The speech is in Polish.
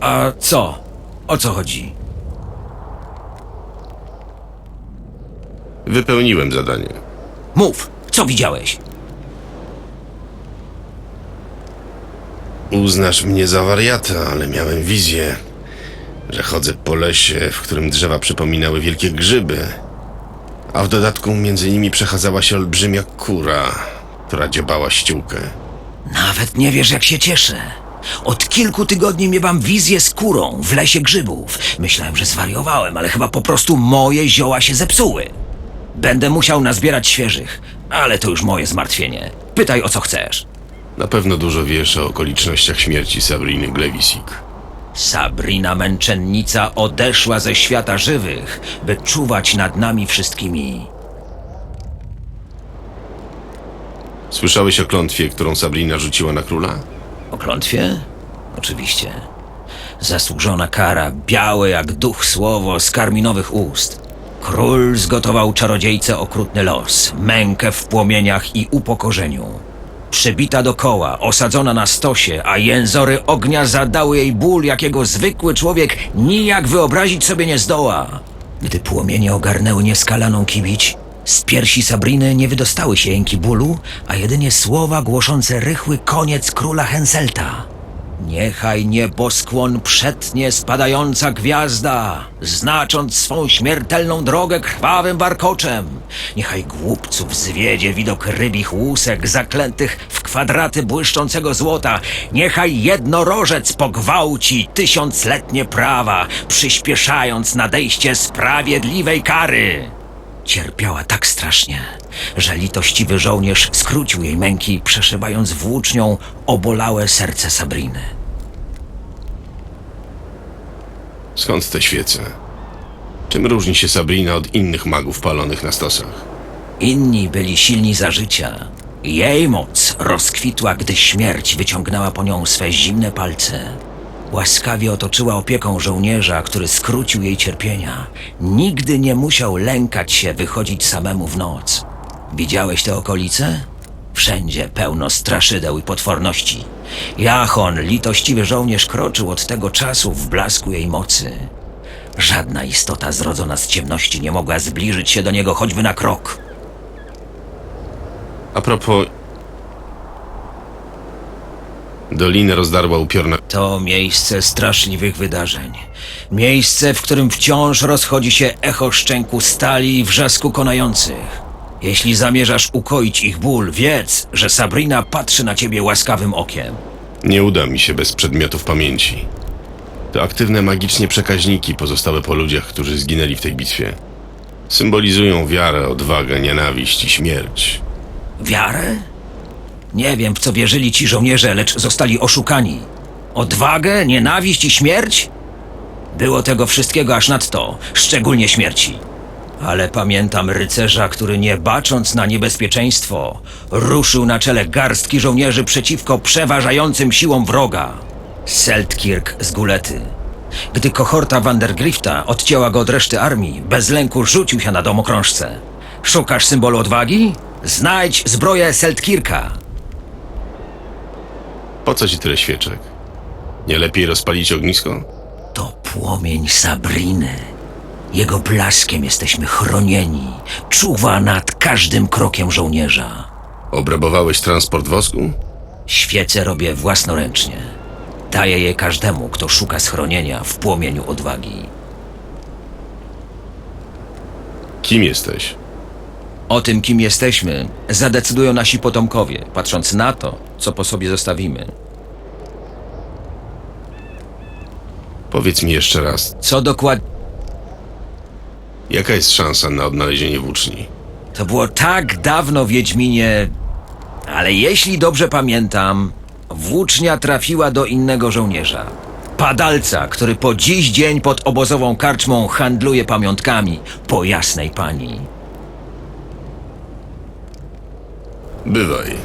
A co? O co chodzi? Wypełniłem zadanie. Mów, co widziałeś? Uznasz mnie za wariata, ale miałem wizję, że chodzę po lesie, w którym drzewa przypominały wielkie grzyby, a w dodatku między nimi przechadzała się olbrzymia kura, która dziobała ściółkę. Nawet nie wiesz, jak się cieszę. Od kilku tygodni miewam wizję z kurą w lesie grzybów. Myślałem, że zwariowałem, ale chyba po prostu moje zioła się zepsuły. Będę musiał nazbierać świeżych, ale to już moje zmartwienie. Pytaj o co chcesz. Na pewno dużo wiesz o okolicznościach śmierci Sabriny Glewisik. Sabrina męczennica odeszła ze świata żywych, by czuwać nad nami wszystkimi. Słyszałeś o klątwie, którą Sabrina rzuciła na króla? O klątwie? Oczywiście. Zasłużona kara, białe jak duch słowo z karminowych ust. Król zgotował czarodziejce okrutny los, mękę w płomieniach i upokorzeniu. Przybita do koła, osadzona na stosie, a jęzory ognia zadały jej ból, jakiego zwykły człowiek nijak wyobrazić sobie nie zdoła. Gdy płomienie ogarnęły nieskalaną kibić, z piersi Sabriny nie wydostały się jęki bólu, a jedynie słowa głoszące rychły koniec króla Henselta. Niechaj nieboskłon przetnie spadająca gwiazda, znacząc swą śmiertelną drogę krwawym warkoczem. Niechaj głupców zwiedzie widok rybich łusek zaklętych w kwadraty błyszczącego złota. Niechaj jednorożec pogwałci tysiącletnie prawa, przyspieszając nadejście sprawiedliwej kary. Cierpiała tak strasznie, że litościwy żołnierz skrócił jej męki, przeszywając włócznią obolałe serce Sabriny. Skąd te świece? Czym różni się Sabrina od innych magów palonych na stosach? Inni byli silni za życia. Jej moc rozkwitła, gdy śmierć wyciągnęła po nią swe zimne palce. Łaskawie otoczyła opieką żołnierza, który skrócił jej cierpienia. Nigdy nie musiał lękać się wychodzić samemu w noc. Widziałeś te okolice? Wszędzie pełno straszydeł i potworności. Jachon, litościwy żołnierz, kroczył od tego czasu w blasku jej mocy. Żadna istota zrodzona z ciemności nie mogła zbliżyć się do niego choćby na krok. A propos... Dolinę rozdarła upiorna... To miejsce straszliwych wydarzeń. Miejsce, w którym wciąż rozchodzi się echo szczęku stali i wrzasku konających. Jeśli zamierzasz ukoić ich ból, wiedz, że Sabrina patrzy na ciebie łaskawym okiem. Nie uda mi się bez przedmiotów pamięci. To aktywne magicznie przekaźniki pozostałe po ludziach, którzy zginęli w tej bitwie. Symbolizują wiarę, odwagę, nienawiść i śmierć. Wiarę? Nie wiem, w co wierzyli ci żołnierze, lecz zostali oszukani. Odwagę, nienawiść i śmierć? Było tego wszystkiego aż nadto, szczególnie śmierci. Ale pamiętam rycerza, który nie bacząc na niebezpieczeństwo, ruszył na czele garstki żołnierzy przeciwko przeważającym siłom wroga. Seltkirk z Gulety. Gdy kohorta Vandergrifta odcięła go od reszty armii, bez lęku rzucił się na domokrążce. Szukasz symbolu odwagi? Znajdź zbroję Seltkirka. Po co ci tyle świeczek? Nie lepiej rozpalić ognisko? To płomień Sabriny. Jego blaskiem jesteśmy chronieni. Czuwa nad każdym krokiem żołnierza. Obrabowałeś transport wosku? Świece robię własnoręcznie. Daję je każdemu, kto szuka schronienia w płomieniu odwagi. Kim jesteś? O tym, kim jesteśmy, zadecydują nasi potomkowie, patrząc na to, co po sobie zostawimy. Powiedz mi jeszcze raz, Co dokładnie. jaka jest szansa na odnalezienie włóczni? To było tak dawno, Wiedźminie. Ale jeśli dobrze pamiętam, włócznia trafiła do innego żołnierza. Padalca, który po dziś dzień pod obozową karczmą handluje pamiątkami po jasnej pani. Bywaj.